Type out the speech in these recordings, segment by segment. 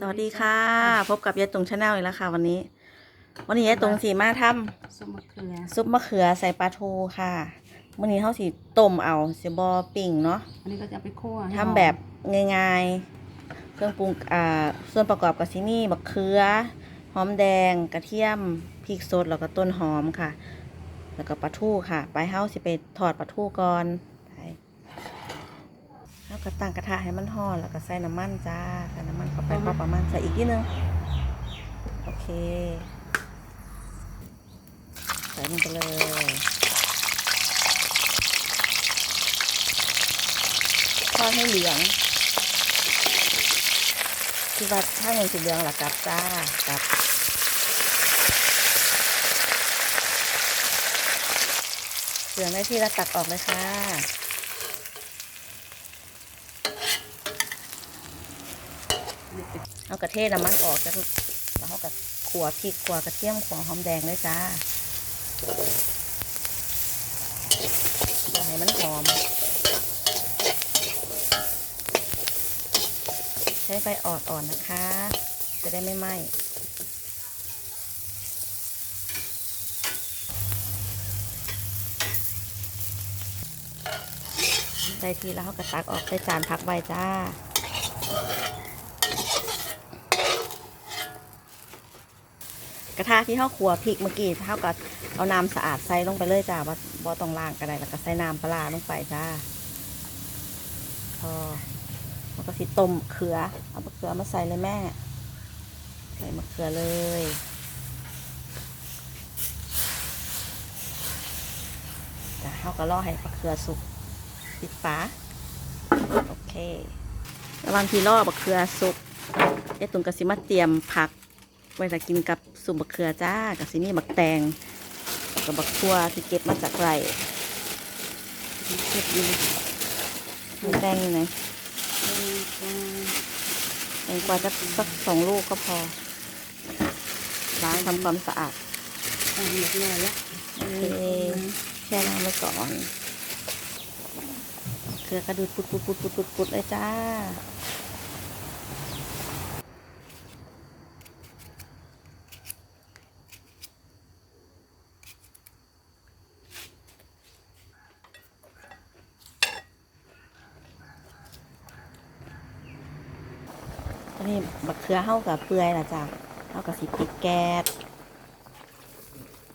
สวัสดีค่ะ พบกับยายตรงชาแนลอีกแล้วค่ะ วันนี้ วันนี้ยายตรงสีมาทซุปมะเขือำซุปมะเขือใส่ปลาทูค่ะวันนี้เขาสีต้มเอาสีบอปิ่งเนาะอันนี้ก็จะเอาไปคั่วให้ทำแบบง่ายๆ เครื่องปรุงอ่าส่วนประกอบกับซีนี่มะเขือ หอมแดงกระเทียมพริกสดแล้วก็ต้นหอมค่ะ แล้วก็ปลาทูค่ะ ไปเฮาสิไปทอดปลาทูก่อนไปแล้ว ก็ตั้งกระทะให้มันห่อนแล้วก็ใส่น้ำมันจ้าใส่น้ำมันเข้าไปพอประมาณใส่อีกนิดนึงโอเค ใส่ลงไปเลยทอดให้เหลืองที่ว่าถ้าเงินสีเหลืองหลักกลับจ้ากลับเหลืองได้ที่แล้วตักออกเลยค่ะ เอากระเทศน้ำมันออกจากแล้วเอากับขัวพริกขัวกระเทียมขัวหอมแดงเลยจ้าให้มันหอม ใช้ไฟอ่อนๆนะคะ จะได้ไม่ไหม้ได้ทีแล้วเขาก็ตักออกใส่จานพักไว้จ้า กระทะที่เขาขัวพริกเมื่อกี้เท่ากับเอาน้ำสะอาดใส่ลงไปเลยจ้าว่าบ่ต้องล้างก็ได้แล้วก็ใส่น้ำปลาลงไปจ้าพอมันก็สิต้มเขือ เอามะเขือมาใส่เลยแม่ ใส่มะเขือเลยจ้าเขาก็รอให้มะเขือสุกปิดฝาโอเค ระหว่างที่รอมะเขือสุกเอ๊ะตุนกสิมาเตรียมผัก ไว้จะกินกับสุ่มบักเขือจ้า กับซีนี่บักแตง กับบักทั่วที่เก็บมาจากไร่เก็บอยู่บักแตงอยู่ไหนแตงกว่าจะสักสองลูกก็พอล้างทำความสะอาดเรียบร้อยแล้วโอเคแช่น้ำไว้ก่อนเกลือกระดูดปุดปุดปุดปุดปุดปุดเลยจ้า อันนี้บักเขือเข้ากับเปื่อยละจ้ะเข้ากับสีปิดแก๊ส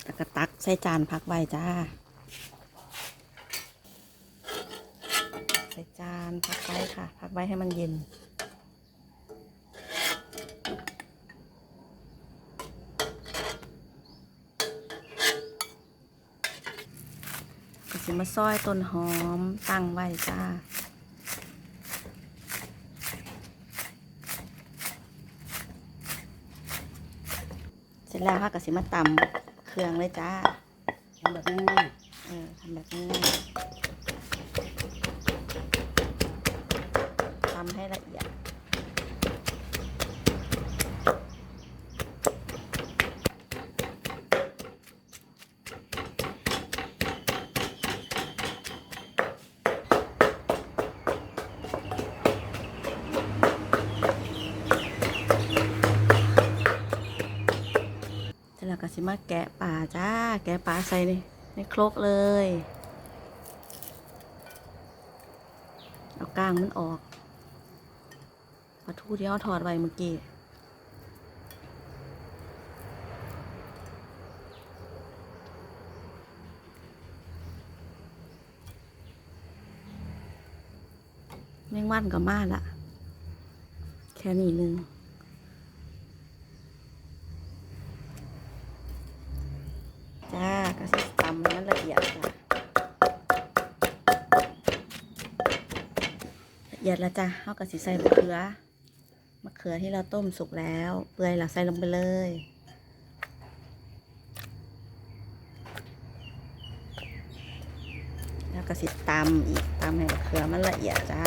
แล้วก็ตักใส่จานพักไว้จ้า ใส่จานพักไว้ค่ะ พักไว้ให้มันเย็นก็สิมาซอยต้นหอมตั้งไว้จ้า เสร็จ แล้วค่ะก็สิมาตำเครื่องเลยจ้าทำแบบง่ายเออทำแบบนี้ทำให้ละเอียด เส ร็จแล้วก็สิมาแกะป่าจ้า แกะป่าใส่ในในโครกเลย เอาก้างมันออกปลาทูที่เขาถอดไว้เมื่อกี้แมงวันก็มาละ แค่นี้หนึง เอียดแล้วจ้ะเอาก็สิใส่มะเขือมะเขือที่เราต้มสุกแล้ว เปื่อยเราใส่ลงไปเลยแล้วก็สิตำอีกตำให้มะเขือมันละเอียดจ้า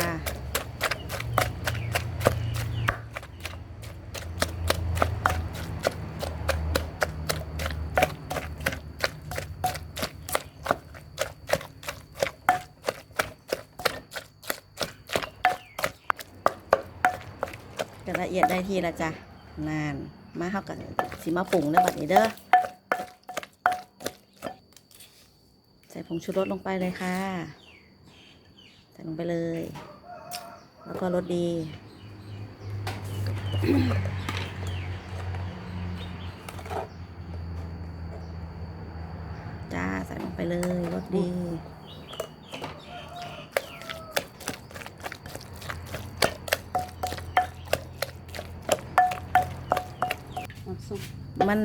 ก็ละเอียดได้ทีละจ้ะนานมาเข้ากับสีมาปรุงเด้อบัดนี้เด้อใส่ผงชูรสลงไปเลยค่ะ ใส่ลงไปเลย แล้วก็รสดี จ้า ใส่ลงไปเลยรสดี น้ำซุป มัน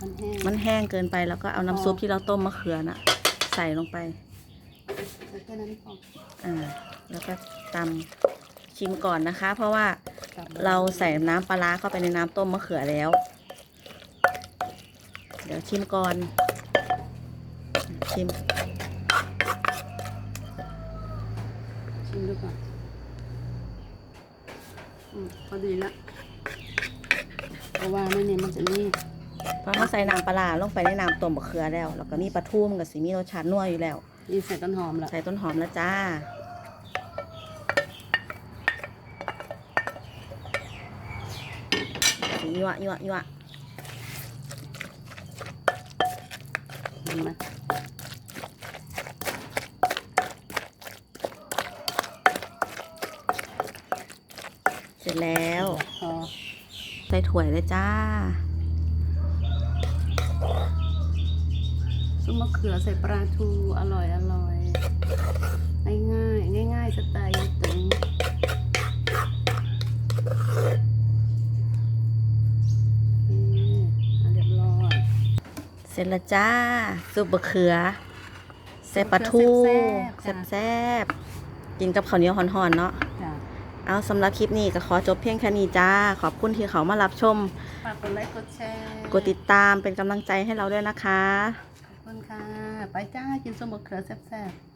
มันแห้งมันแห้งเกินไปแล้วก็เอาน้ำซุปที่เราต้มมะเขือน่ะ ใส่ลงไปใส่แค่นั้นพออ่าแล้วก็ตำชิมก่อนนะคะ เพราะว่าตามเราใส่น้ำปลาร้าเข้าไปในน้ำต้มมะเขือแล้ว เดี๋ยวชิมก่อน ชิม ชิมดูก่อน อืมพอดีละ เพราะว่าไม่เนี่ยมันจะนี่เพราะเขาใส่น้ำปลาร้าลงไปในน้ำต้มมะเขือแล้ว แล้วก็มีปลาทูมันกับสีมีรสชาตินัวอยู่แล้วนี่ใส่ต้นหอมละใส่ต้นหอมแล้วจ้า สียั่วยั่วยั่วเห็นไหมเสร็จแล้วพอ ใส่ถ้วยเลยจ้าซุปมะเขือใส่ปลาทูอร่อยอร่อยง่ายง่ายๆง่ายๆสไตล์ตึงนี่อะเรียบร้อยเสร็จแล้วจ้าซุปบะเขือใส่ปลาทูแซ่บๆจ้ะแซ่บๆกินกับข้าวเหนียวห่อนๆเนาะจ้ะ เอาสำหรับคลิปนี้ก็ขอจบเพียงแค่นี้จ้า ขอบคุณที่เขามารับชม ฝากกดไลค์กดแชร์กดติดตามเป็นกำลังใจให้เราด้วยนะคะ ขอบคุณค่ะ ไปจ้า กินส้มมะเขือแซ่บๆ